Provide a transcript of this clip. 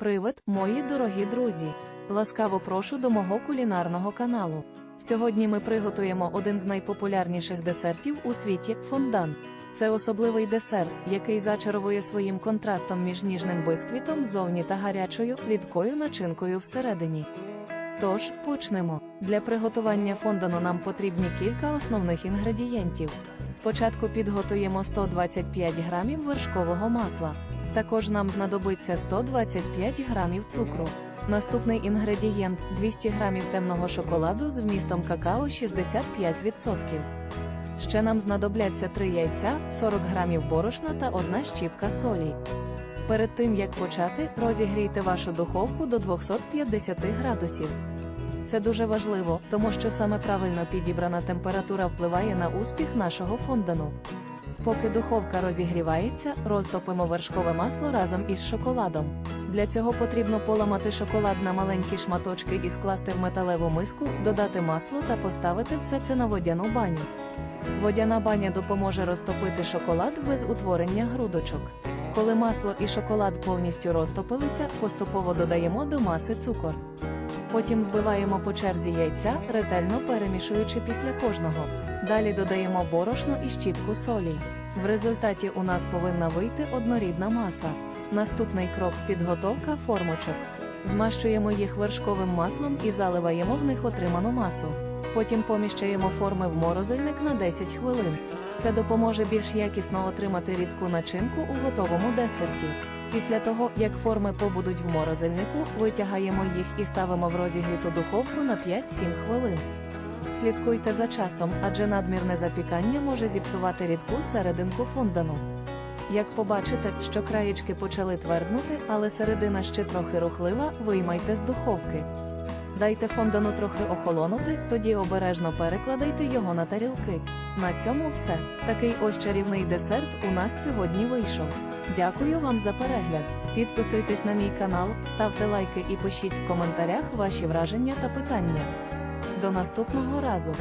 Привид, мої дорогі друзі! Ласкаво прошу до мого кулінарного каналу. Сьогодні ми приготуємо один з найпопулярніших десертів у світі фондан. Це особливий десерт, який зачаровує своїм контрастом між ніжним бисквітом ззовні та гарячою рідкою начинкою всередині. Тож, почнемо. Для приготування фондану нам потрібні кілька основних інгредієнтів. Спочатку підготуємо 125 грамів вершкового масла. Також нам знадобиться 125 грамів цукру. Наступний інгредієнт 200 грамів темного шоколаду з вмістом какао 65%. Ще нам знадобляться 3 яйця, 40 грамів борошна та одна щіпка солі. Перед тим як почати, розігрійте вашу духовку до 250 градусів. Це дуже важливо, тому що саме правильно підібрана температура впливає на успіх нашого фондану. Поки духовка розігрівається, розтопимо вершкове масло разом із шоколадом. Для цього потрібно поламати шоколад на маленькі шматочки і скласти в металеву миску, додати масло та поставити все це на водяну баню. Водяна баня допоможе розтопити шоколад без утворення грудочок. Коли масло і шоколад повністю розтопилися, поступово додаємо до маси цукор. Потім вбиваємо по черзі яйця, ретельно перемішуючи після кожного. Далі додаємо борошно і щіпку солі. В результаті у нас повинна вийти однорідна маса. Наступний крок підготовка формочок. Змащуємо їх вершковим маслом і заливаємо в них отриману масу. Потім поміщаємо форми в морозильник на 10 хвилин. Це допоможе більш якісно отримати рідку начинку у готовому десерті. Після того, як форми побудуть в морозильнику, витягаємо їх і ставимо в розігріту духовку на 5-7 хвилин. Слідкуйте за часом, адже надмірне запікання може зіпсувати рідку серединку фондану. Як побачите, що краєчки почали тверднути, але середина ще трохи рухлива, виймайте з духовки. Дайте фондану трохи охолонути, тоді обережно перекладайте його на тарілки. На цьому все. Такий ось чарівний десерт у нас сьогодні вийшов. Дякую вам за перегляд. Підписуйтесь на мій канал, ставте лайки і пишіть в коментарях ваші враження та питання. До наступного разу!